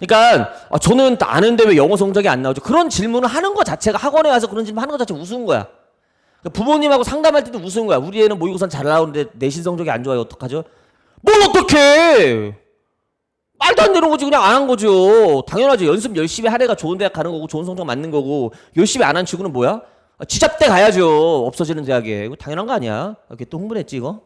그러니까 아, 저는 아는데 왜 영어 성적이 안 나오죠? 그런 질문을 하는 것 자체가 학원에 와서 그런 질문 하는 것 자체가 우스운 거야. 그러니까 부모님하고 상담할 때도 우스운 거야. 우리 애는 모의고사 잘 나오는데 내신 성적이 안 좋아요. 어떡하죠? 뭘 어떡해! 말도 안 되는 거지 그냥 안 한 거죠. 당연하죠. 연습 열심히 한 애가 좋은 대학 가는 거고 좋은 성적 맞는 거고 열심히 안 한 친구는 뭐야? 아, 지잡대 가야죠. 없어지는 대학에. 이거 당연한 거 아니야? 이렇게 또 흥분했지 이거?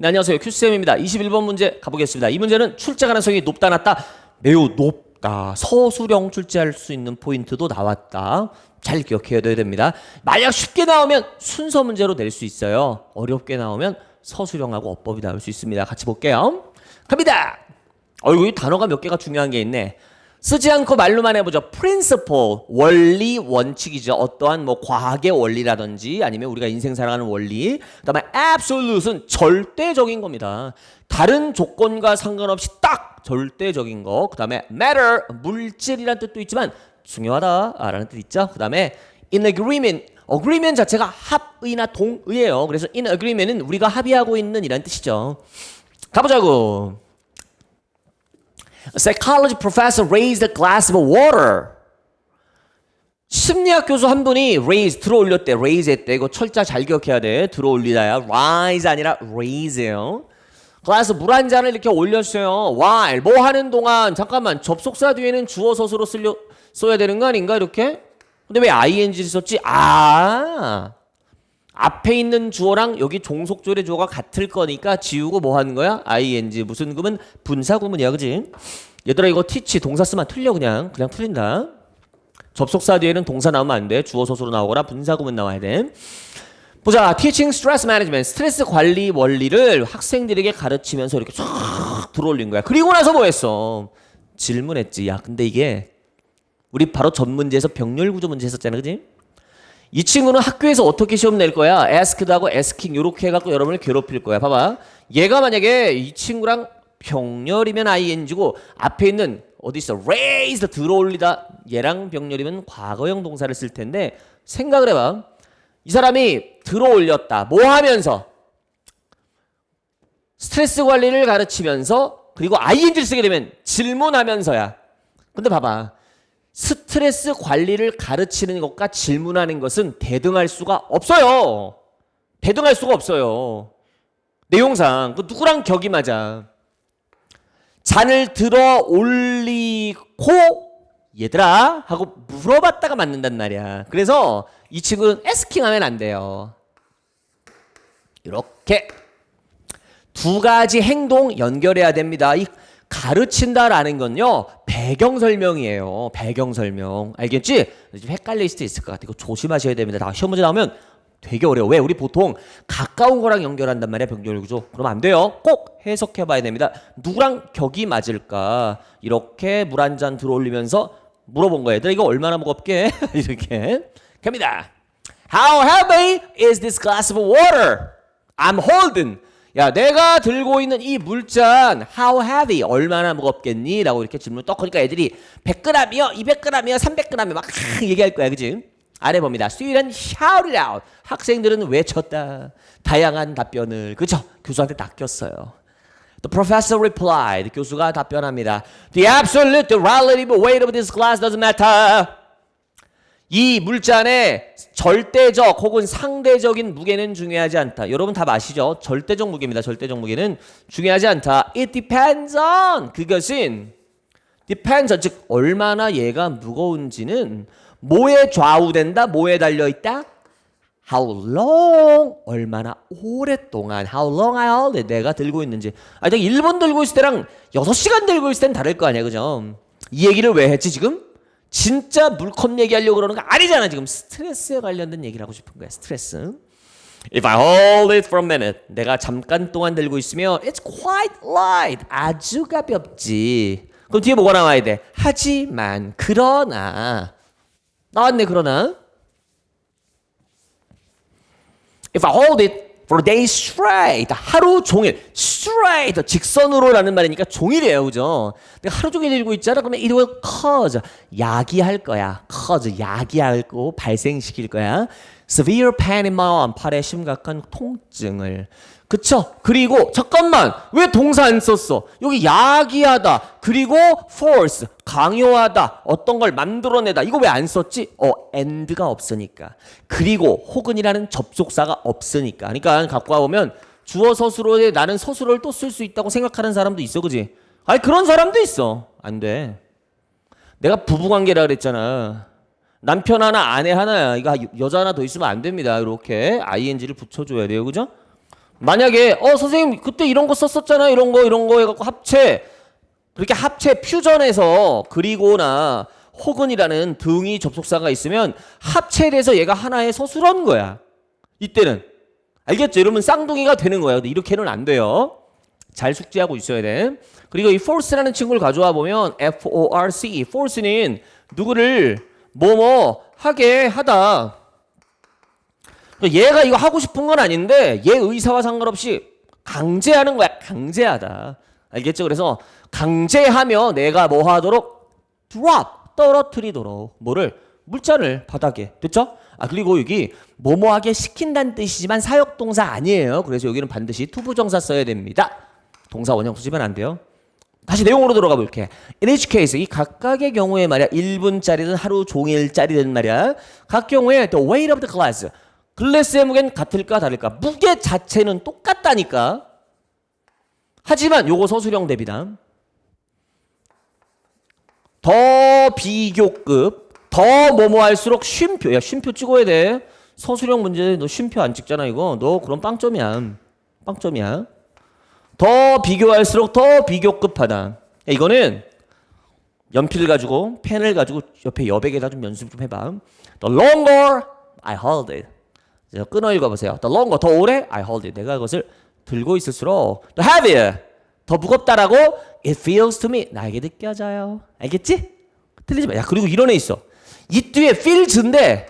네, 안녕하세요. 큐쌤입니다. 21번 문제 가보겠습니다. 이 문제는 출제 가능성이 높다 낮다 매우 높다. 서술형 출제할 수 있는 포인트도 나왔다. 잘 기억해야 됩니다. 만약 쉽게 나오면 순서 문제로 낼 수 있어요. 어렵게 나오면 서술형하고 어법이 나올 수 있습니다. 같이 볼게요. 갑니다. 어이구, 이 단어가 몇 개가 중요한 게 있네. 쓰지 않고 말로만 해보죠. principle, 원리, 원칙이죠. 어떠한 뭐 과학의 원리라든지 아니면 우리가 인생 살아가는 원리. 그 다음에 absolute은 절대적인 겁니다. 다른 조건과 상관없이 딱 절대적인 거. 그 다음에 matter, 물질이란 뜻도 있지만 중요하다라는 뜻 있죠. 그 다음에 in agreement, agreement 자체가 합의나 동의예요. 그래서 in agreement은 우리가 합의하고 있는 이란 뜻이죠. 가보자고. A psychology professor raised a glass of water. 심리학 교수 한 분이 raise 들어 올렸대. raise 했대. 이거 철자 잘 기억해야 돼. 들어 올리다야. rise 아니라 raise예요. glass 물한 잔을 이렇게 올렸어요. while 뭐 하는 동안 잠깐만 접속사 뒤에는 주어 서술로 쓸려 써야 되는 거 아닌가 이렇게? 근데 왜 ing 썼지? 아. 앞에 있는 주어랑 여기 종속절의 주어가 같을 거니까 지우고 뭐 하는 거야? ing 무슨 구문? 분사 구문이야, 그지? 얘들아 이거 teach 동사 쓰면 틀려 그냥 그냥 틀린다. 접속사 뒤에는 동사 나오면 안 돼. 주어 소수로 나오거나 분사 구문 나와야 돼. 보자, teaching stress management 스트레스 관리 원리를 학생들에게 가르치면서 이렇게 쫙 들어올린 거야. 그리고 나서 뭐 했어? 질문했지. 야, 근데 이게 우리 바로 전 문제에서 병렬 구조 문제 했었잖아, 그지? 이 친구는 학교에서 어떻게 시험 낼 거야? asked하고 asking 요렇게 해갖고 여러분을 괴롭힐 거야. 봐봐. 얘가 만약에 이 친구랑 병렬이면 ing고 앞에 있는 어디 있어? raised 들어올리다 얘랑 병렬이면 과거형 동사를 쓸 텐데 생각을 해봐. 이 사람이 들어올렸다. 뭐 하면서? 스트레스 관리를 가르치면서 그리고 ing를 쓰게 되면 질문하면서야. 근데 봐봐. 스트레스 관리를 가르치는 것과 질문하는 것은 대등할 수가 없어요. 대등할 수가 없어요. 내용상 그 누구랑 격이 맞아. 잔을 들어 올리고 얘들아 하고 물어봤다가 맞는단 말이야. 그래서 이 친구는 에스킹 하면 안 돼요. 이렇게 두 가지 행동 연결해야 됩니다. 이 가르친다라는 건요 배경 설명이에요. 배경 설명 알겠지? 좀 헷갈릴 수도 있을 것 같아. 이거 조심하셔야 됩니다. 나 시험 문제 나오면 되게 어려워. 왜? 우리 보통 가까운 거랑 연결한단 말이야 병렬 구조. 그러면 안 돼요. 꼭 해석해 봐야 됩니다. 누구랑 격이 맞을까? 이렇게 물 한 잔 들어올리면서 물어본 거야. 얘들아 이거 얼마나 무겁게? 이렇게 갑니다. How heavy is this glass of water? I'm holding. 야, 내가 들고 있는 이 물잔 how heavy 얼마나 무겁겠니? 라고 이렇게 질문을 떡 하니까 애들이 100g이요, 200g이요, 300g이요 막 얘기할 거야. 그지? 아래 봅니다. student shouted out. 학생들은 외쳤다. 다양한 답변을. 그죠? 교수한테 낚였어요. The professor replied. 교수가 답변합니다. The absolute, relative weight of this glass doesn't matter. 이 물잔의 절대적 혹은 상대적인 무게는 중요하지 않다. 여러분 다 아시죠? 절대적 무게입니다. 절대적 무게는 중요하지 않다. It depends on 그것은 depends on 즉 얼마나 얘가 무거운지는 뭐에 좌우된다? 뭐에 달려 있다? How long 얼마나 오랫동안 How long I hold 내가 들고 있는지 아 내가 1분 들고 있을 때랑 6시간 들고 있을 땐 다를 거 아니야 그죠? 이 얘기를 왜 했지 지금? 진짜 물컵 얘기하려고 그러는 거 아니잖아 지금. 스트레스에 관련된 얘기를 하고 싶은 거야 스트레스. If I hold it for a minute 내가 잠깐 동안 들고 있으면 It's quite light. 아주 가볍지. 그럼 뒤에 뭐가 나와야 돼? 하지만 그러나. 나왔네 그러나. If I hold it for day straight 하루 종일. Straight 직선으로라는 말이니까 종일이에요. 그죠? 내가 하루 종일 들고 있잖아. 그러면 it will cause 야기할 거야. cause 야기할 거 발생시킬 거야. Severe pain in my arm. 팔에 심각한 통증을 그쵸? 그리고 잠깐만 왜 동사 안 썼어? 여기 야기하다. 그리고 force 강요하다. 어떤 걸 만들어내다. 이거 왜 안 썼지? 어 and가 없으니까. 그리고 혹은이라는 접속사가 없으니까. 그러니까 갖고 와보면 주어 서술어에 나는 서술어를 또 쓸 수 있다고 생각하는 사람도 있어 그지? 아니 그런 사람도 있어. 안돼. 내가 부부관계라 그랬잖아. 남편 하나 아내 하나야. 이거 여자 하나 더 있으면 안 됩니다. 이렇게 ing를 붙여줘야 돼요. 그죠? 만약에 어 선생님 그때 이런 거 썼었잖아 이런 거 이런 거 해갖고 합체 그렇게 합체 퓨전해서 그리고나 혹은이라는 등이 접속사가 있으면 합체돼서 얘가 하나의 서술어인 거야. 이때는. 알겠죠? 여러분 쌍둥이가 되는 거야. 근데 이렇게는 안 돼요. 잘 숙지하고 있어야 돼. 그리고 이 force라는 친구를 가져와 보면 F-O-R-C force는 누구를 뭐뭐 하게 하다 얘가 이거 하고 싶은 건 아닌데 얘 의사와 상관없이 강제하는 거야. 강제하다. 알겠죠? 그래서 강제하며 내가 뭐 하도록 drop 떨어뜨리도록 뭐를 물자를 바닥에 됐죠? 아 그리고 여기 뭐뭐하게 시킨다는 뜻이지만 사역동사 아니에요. 그래서 여기는 반드시 투부정사 써야 됩니다. 동사 원형 쓰시면 안 돼요. 다시 내용으로 들어가 볼게. Case, 이 각각의 경우에 말이야, 1분짜리든 하루 종일짜리든 말이야, 각 경우에 the weight of the glass, 글래스의 무게는 같을까 다를까? 무게 자체는 똑같다니까. 하지만 요거 서술형 대비다. 더 비교급, 더 뭐뭐 할수록 쉼표. 야, 쉼표 찍어야 돼. 서술형 문제 너 쉼표 안 찍잖아 이거. 너 그럼 빵점이야. 빵점이야. 더 비교할수록 더 비교급하다. 야, 이거는 연필 가지고 펜을 가지고 옆에 여백에다 좀 연습 좀 해봐. The longer I hold it. 자, 끊어 읽어보세요. The longer, 더 오래 I hold it. 내가 그것을 들고 있을수록 the heavier, 더 무겁다라고 it feels to me. 나에게 느껴져요. 알겠지? 틀리지 마. 야 그리고 이런 애 있어. 이 뒤에 feels인데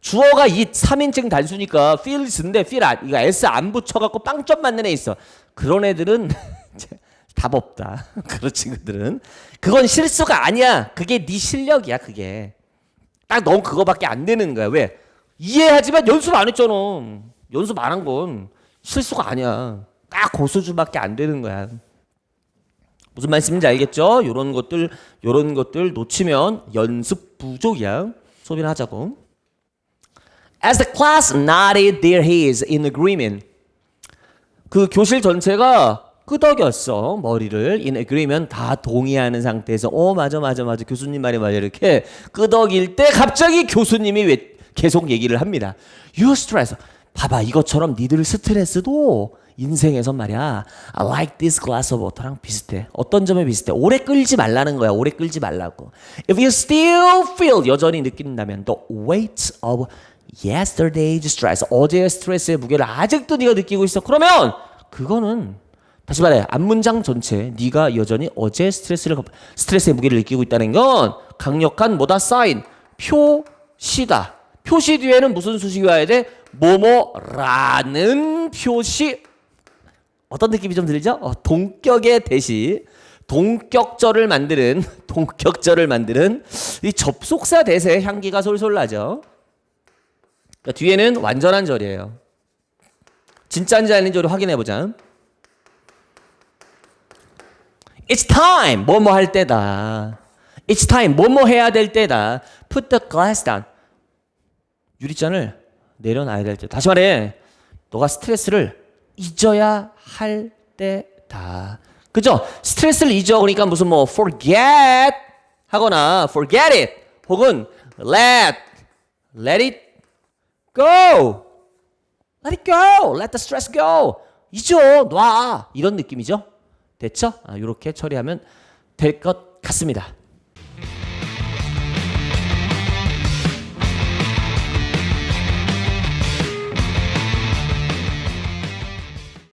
주어가 이 3인칭 단수니까 feels인데 feel 안, 이거 s 안 붙여갖고 빵점 맞는 애 있어. 그런 애들은 답 없다. 그렇지 그들은 그건 실수가 아니야. 그게 네 실력이야. 그게 딱 넌 그거밖에 안 되는 거야. 왜? 이해하지만 연습 안 했잖아. 연습 안 한 건 실수가 아니야. 딱 고수주밖에 안 되는 거야. 무슨 말씀인지 알겠죠? 요런 것들 요런 것들 놓치면 연습 부족이야. 소비를 하자고. As the class nodded their heads in agreement. 그 교실 전체가 끄덕였어 머리를 in agreement 다 동의하는 상태에서 어 맞아 맞아 맞아 교수님 말이 맞아 이렇게 끄덕일 때 갑자기 교수님이 왜 계속 얘기를 합니다. You stress. 봐봐 이것처럼 니들 스트레스도 인생에서 말이야 I like this glass of water랑 비슷해. 어떤 점에 비슷해? 오래 끌지 말라는 거야. 오래 끌지 말라고. If you still feel 여전히 느낀다면 the weight of yesterday's stress 어제의 스트레스의 무게를 아직도 네가 느끼고 있어. 그러면 그거는 다시 말해 앞문장 전체 네가 여전히 어제 스트레스를 스트레스의 무게를 느끼고 있다는 건 강력한 뭐다 사인 표시다. 표시 뒤에는 무슨 수식이 와야 돼? 뭐뭐라는 표시. 어떤 느낌이 좀 들죠? 어, 동격의 대시. 동격절을 만드는 동격절을 만드는 이 접속사 대세 향기가 솔솔 나죠. 그러니까 뒤에는 완전한 절이에요. 진짜인지 아닌지 확인해 보자. It's time. 뭐뭐 할 때다. It's time. 뭐뭐 해야 될 때다. Put the glass down. 유리잔을 내려놔야 될 때. 다시 말해. 너가 스트레스를 잊어야 할 때다. 그죠? 스트레스를 잊어. 그러니까 무슨 뭐 forget 하거나 forget it 혹은 let let it go. Let it go. Let the stress go. 잊어. 놔. 이런 느낌이죠. 됐죠? 아, 이렇게 처리하면 될 것 같습니다.